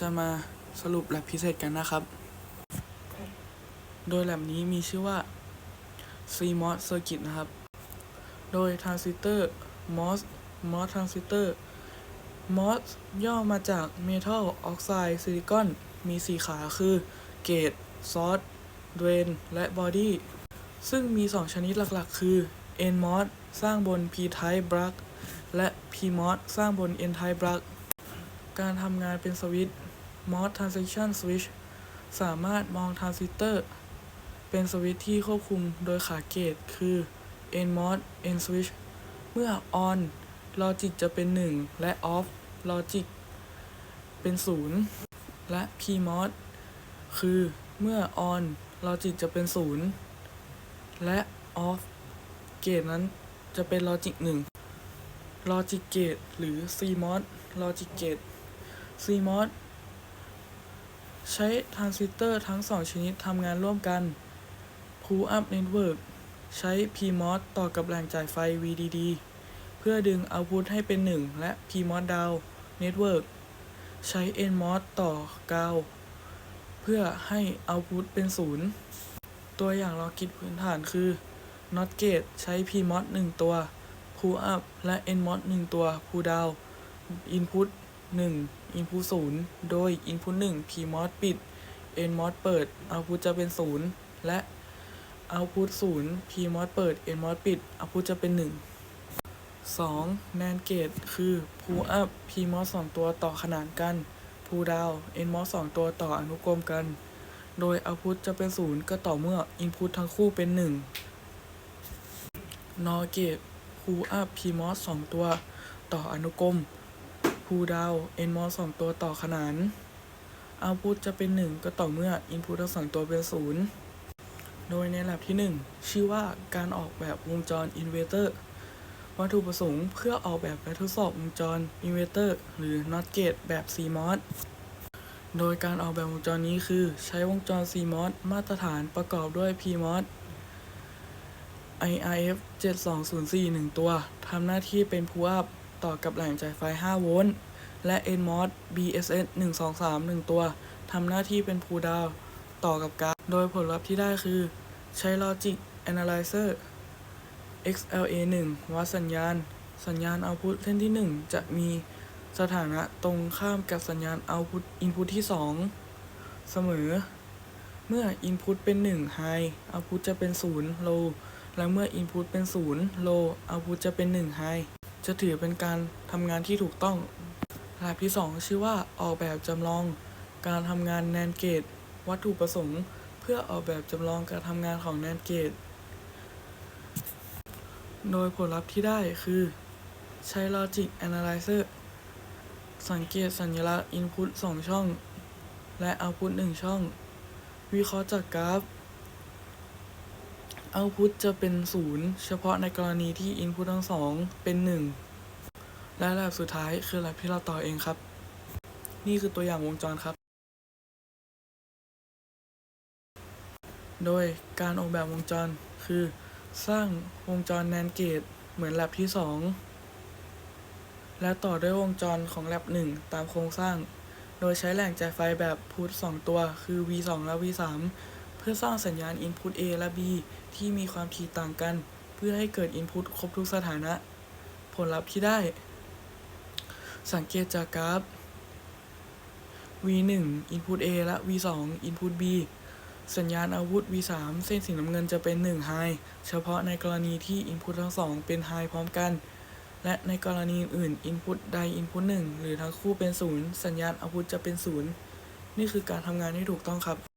จะมาสรุปแลบพิเศษกันนะครับ โดยแลบนี้มีชื่อว่า CMOS Circuit นะครับ โดยทรานซิสเตอร์ MOS MOS ทรานซิสเตอร์ MOS ย่อมาจาก Metal Oxide Silicon มี 4 ขาคือ Gate Source Drain และ Body ซึ่งมี 2 ชนิดหลักๆ คือ NMOS สร้างบน P-type block และ PMOS สร้างบน N-type block การทำงานเป็นสวิตช์ MOS Transition Switch สามารถมองทรานซิสเตอร์ เป็นสวิตช์ที่ควบคุมโดยขาเกต คือ NMOS N switch เมื่อ on ลอจิกจะเป็น 1 และ off ลอจิกเป็น 0 และ PMOS คือเมื่อ on ลอจิกจะเป็น 0 และ off เกตนั้นจะเป็นลอจิก1ลอจิกเกตหรือ CMOS ลอจิกเกต CMOS ใช้ทรานซิสเตอร์ทั้ง 2 ชนิดทำงานร่วมกัน Pull up network ใช้ PMOS ต่อกับแหล่งจ่ายไฟ VDD เพื่อดึงเอาพุตให้เป็น 1 และ PMOS down network ใช้ NMOS ต่อกาวเพื่อให้เอาพุตเป็น 0 ตัวอย่างลองคิดพื้นฐานคือ NOT gate ใช้ PMOS 1 ตัว Pull up และ NMOS 1 ตัว Pull down input 1 input 0 โดย input 1 PMOS ปิด NMOS เปิด output จะเป็น 0 และ output 0 PMOS เปิด NMOS ปิด output จะเป็น 1 2 NAND gate คือ pull up PMOS 2 ตัวต่อขนานกัน pull down NMOS 2 ตัวต่ออนุกรมกัน โดย output จะเป็น 0 ก็ต่อเมื่อ input ทั้งคู่เป็น 1 NOR gate pull up PMOS 2 ตัวต่ออนุกรม pull down NMOS 2ตัวต่อขนาน output จะเป็น 1 ก็ต่อเมื่อ input ทั้งสองตัวเป็น 0 โดยใน lab ที่ 1 ชื่อว่าการออกแบบวงจร inverter วัตถุประสงค์เพื่อออกแบบและทดสอบวงจร inverter หรือ NOT gate แบบ CMOS โดยการออกแบบวงจรนี้คือใช้วงจร CMOS มาตรฐานประกอบด้วย PMOS IRF 7204 1 ตัว ทำหน้าที่เป็น pull up ต่อกับแหล่งจ่ายไฟ 5 โวลต์ และ NMOS BSS 123 1 ตัว ทำหน้าที่เป็น pull down ต่อกับกาฟโดยผลลัพธ์ที่ได้คือ ใช้ Logic Analyzer XLA 1 วัดสัญญาณ สัญญาณ output เส้นที่ 1 จะมีสถานะตรงข้ามกับสัญญาณ output input ที่ 2 เสมอ เมื่อ input เป็น 1 high output จะเป็น 0 low และเมื่อ input เป็น 0 low output จะเป็น 1 high จะถือเป็นการทำงานที่ถูกต้องลายที่ 2 ชื่อว่าออกแบบจำลอง การทำงาน NAND gate วัตถุประสงค์ เพื่อออกแบบจำลองการทำงานของ NAND gate โดยผลลัพธ์ที่ได้คือ ใช้ Logic Analyzer สังเกตสัญลักษณ์ Input 2 ช่อง และ Output 1 ช่อง วิเคราะห์จากกราฟ Output จะเป็น 0 เฉพาะในกรณีที่ Input ทั้งสองเป็น 1 และแบบสุดท้ายคือแบบที่เราต่อเองครับ นี่คือตัวอย่างวงจรครับ โดยการออกแบบวงจรคือ สร้างวงจร NAND gate เหมือนแลบที่ 2 และต่อด้วยวงจรของแลบ1 ตามโครงสร้าง โดยใช้แหล่งจ่ายไฟแบบพุท2ตัวคือ V2 และ V3 พื่อสร้างสัญญาณ Input A และ B ที่มีความถี่ต่างกัน เพื่อให้เกิด Input ครบทุกสถานะ ผลลัพธ์ที่ได้ สังเกตจากกราฟ V1 Input A และ V2 Input B สัญญาณอาวุธ V3 เส้นสีน้ำเงินจะเป็น 1 High เฉพาะในกรณีที่ Input ทั้งสองเป็น High พร้อมกัน และในกรณีอื่น Input ใด Input 1 หรือทั้งคู่เป็น 0 สัญญาณอาวุธจะเป็น 0 นี่คือการทำงานที่ถูกต้องครับ